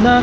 na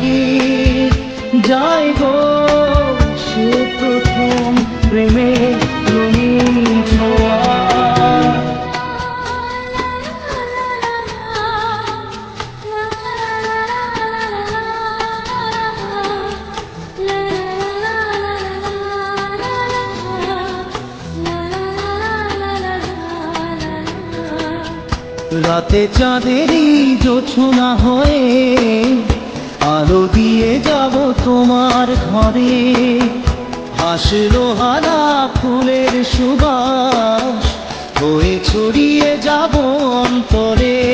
কি যাই গো সে প্রথম প্রেমে ছোঁয়া। রাতে চাঁদেরই জোছনা হয়ে আলো দিয়ে যাব তোমার ঘরে। হাসলো হারা ফুলের সুবাস। হয়ে ছড়িয়ে যাব অন্তরে।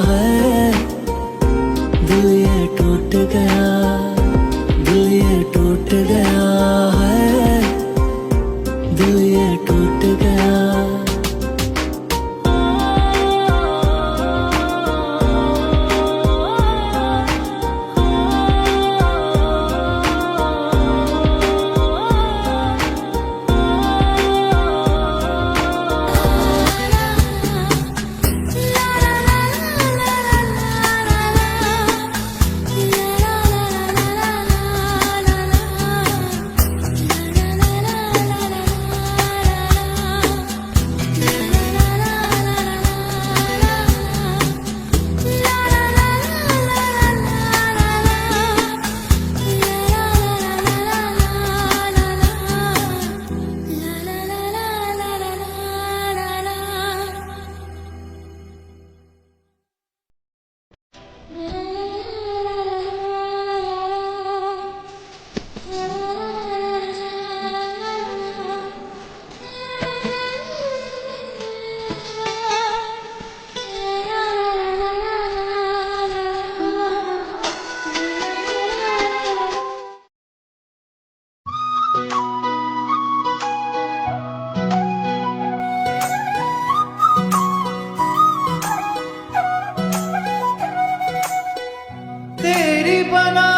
കൂട്ടുകാർ when I